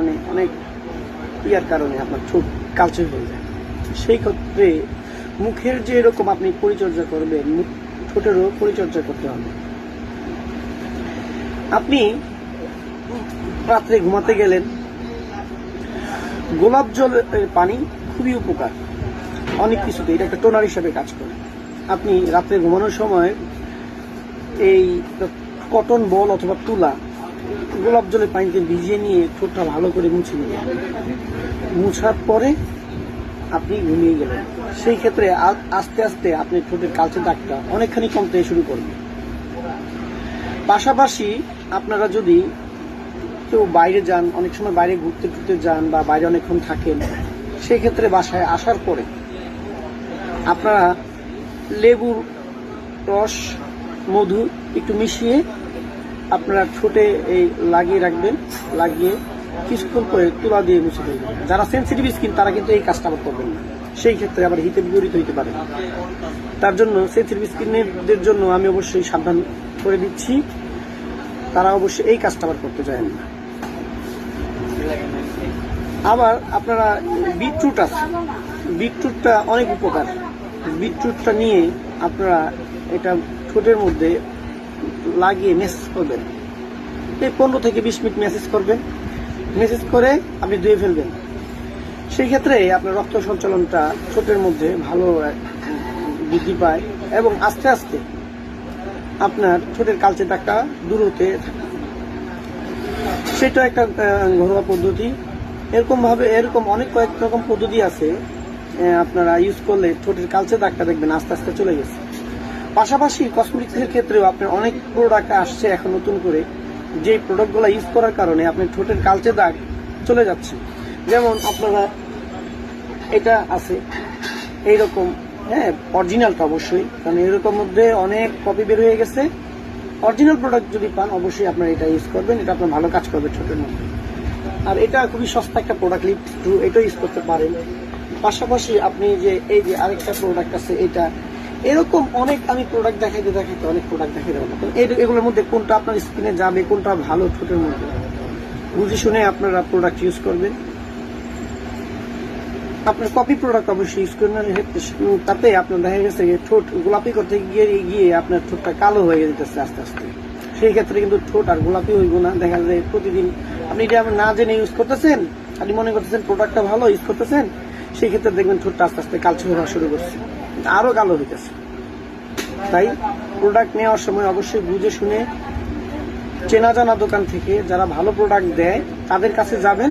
কারণে, অনেক ইয়ার কারণে আপনার ঠোঁট কালচে হয়ে যায়। সেই ক্ষেত্রে মুখের যে এরকম আপনি পরিচর্যা করবেন ঠোঁটেরও পরিচর্যা করতে হবে। আপনি রাত্রে ঘুমাতে গেলেন, গোলাপ জলের পানি খুবই উপকার, অনেক কিছুতে, এটা একটা টোনার হিসাবে কাজ করে। আপনি রাত্রে ঘুমানোর সময় এই কটন বল অথবা তুলা গোলাপ জলের পানিতে ভিজিয়ে নিয়ে ঠোঁটটা ভালো করে মুছে নিলেন। মুছার পরে আপনি ঘুমিয়ে গেলেন। সেই ক্ষেত্রে আস্তে আস্তে আপনি ঠোঁটের কালচে দাগটা অনেকখানি কমতে শুরু করবে পাশাপাশি আপনারা যদি কেউ বাইরে যান, অনেক সময় বাইরে ঘুরতে টুরতে যান বা বাইরে অনেকক্ষণ থাকেন সেই ক্ষেত্রে বাসায় আসার পরে আপনারা লেবুর রস, মধু একটু মিশিয়ে আপনারা ঠোঁটে এই লাগিয়ে রাখবেন, লাগিয়ে কিছুক্ষণ পরে তুলা দিয়ে মুছে দেবেন। যারা সেন্সিটিভ স্কিন তারা কিন্তু এই কাজটা আবার করবেন না। সেই ক্ষেত্রে আবার হিতে বিপরীত হইতে পারে। তার জন্য সেন্সিটিভ স্কিনের জন্য আমি অবশ্যই সাবধান করে দিচ্ছি। তারা অবশ্যই এই কাজটা আবার করতে চায় না। আবার আপনারা বিটরুট আছে। বিটরুটটা অনেক উপকার। বিটরুটটা নিয়ে আপনারা এটা ঠোঁটের মধ্যে লাগিয়ে মেসেজ করবেন। এই পনেরো থেকে বিশ মিনিট মেসেজ করবেন। মেসেজ করে আপনি ধুয়ে ফেলবেন। সেই ক্ষেত্রে আপনার রক্ত সঞ্চালনটা ঠোঁটের মধ্যে ভালো বৃদ্ধি পায় এবং আস্তে আস্তে আপনার ঠোঁটের কালচে দাগটা দূর হতে থাকে। সেটা একটা ঘরোয়া পদ্ধতি। এরকম ভাবে, এরকম অনেক কয়েক রকম পদ্ধতি আছে আপনারা ইউজ করলে ঠোঁটের কালচে দাগটা দেখবেন আস্তে আস্তে চলে গেছে। পাশাপাশি কসমেটিক্সের ক্ষেত্রেও আপনার অনেক প্রোডাক্ট আসছে এখন নতুন করে। যে প্রোডাক্টগুলো ইউজ করার কারণে আপনার ঠোঁটের কালচে দাগ চলে যাচ্ছে। যেমন আপনারা এটা আছে, এইরকম হ্যাঁ অরিজিনালটা অবশ্যই, কারণ এরকম মধ্যে অনেক কপি বের হয়ে গেছে। অরিজিনাল প্রোডাক্ট যদি পান, অবশ্যই আপনারা এটা ইউজ করবেন, এটা আপনার ভালো কাজ করবে ছোটের মধ্যে। আর এটা খুবই সস্তা একটা প্রোডাক্ট লিপ টু এটা ইউজ করতে পারেন। পাশাপাশি আপনি যে, এই যে আরেকটা প্রোডাক্ট আছে, এটা এরকম অনেক আমি প্রোডাক্ট দেখাইতে দেখাইতে অনেক প্রোডাক্ট দেখাই দেবো এগুলোর মধ্যে কোনটা আপনার স্কিনে যাবে, কোনটা ভালো ঠোঁটের মধ্যে? বুঝে শুনে আপনারা প্রোডাক্ট ইউজ করবেন। আপনার কপি প্রোডাক্ট অবশ্যই ইউজ করেন তাতে আপনার দেখা গেছে ঠোঁট গোলাপি করতে গিয়ে গিয়ে আপনার ঠোঁটটা কালো হয়ে যেতেছে আস্তে আস্তে। সেই ক্ষেত্রে কিন্তু ঠোঁট আর গোলাপি হইব না। দেখা যায় প্রতিদিন আপনি এটা না জেনে ইউজ করতেছেন, আপনি মনে করতেছেন প্রোডাক্টটা ভালো ইউজ করতেছেন, সেই ক্ষেত্রে দেখবেন ঠোঁটটা আস্তে আস্তে কালচে হওয়া শুরু করছে। আরও কালো হইতেছে তাই প্রোডাক্ট নেওয়ার সময় অবশ্যই বুঝে শুনে, চেনা জানা দোকান থেকে যারা ভালো প্রোডাক্ট দেয়, তাদের কাছে যাবেন।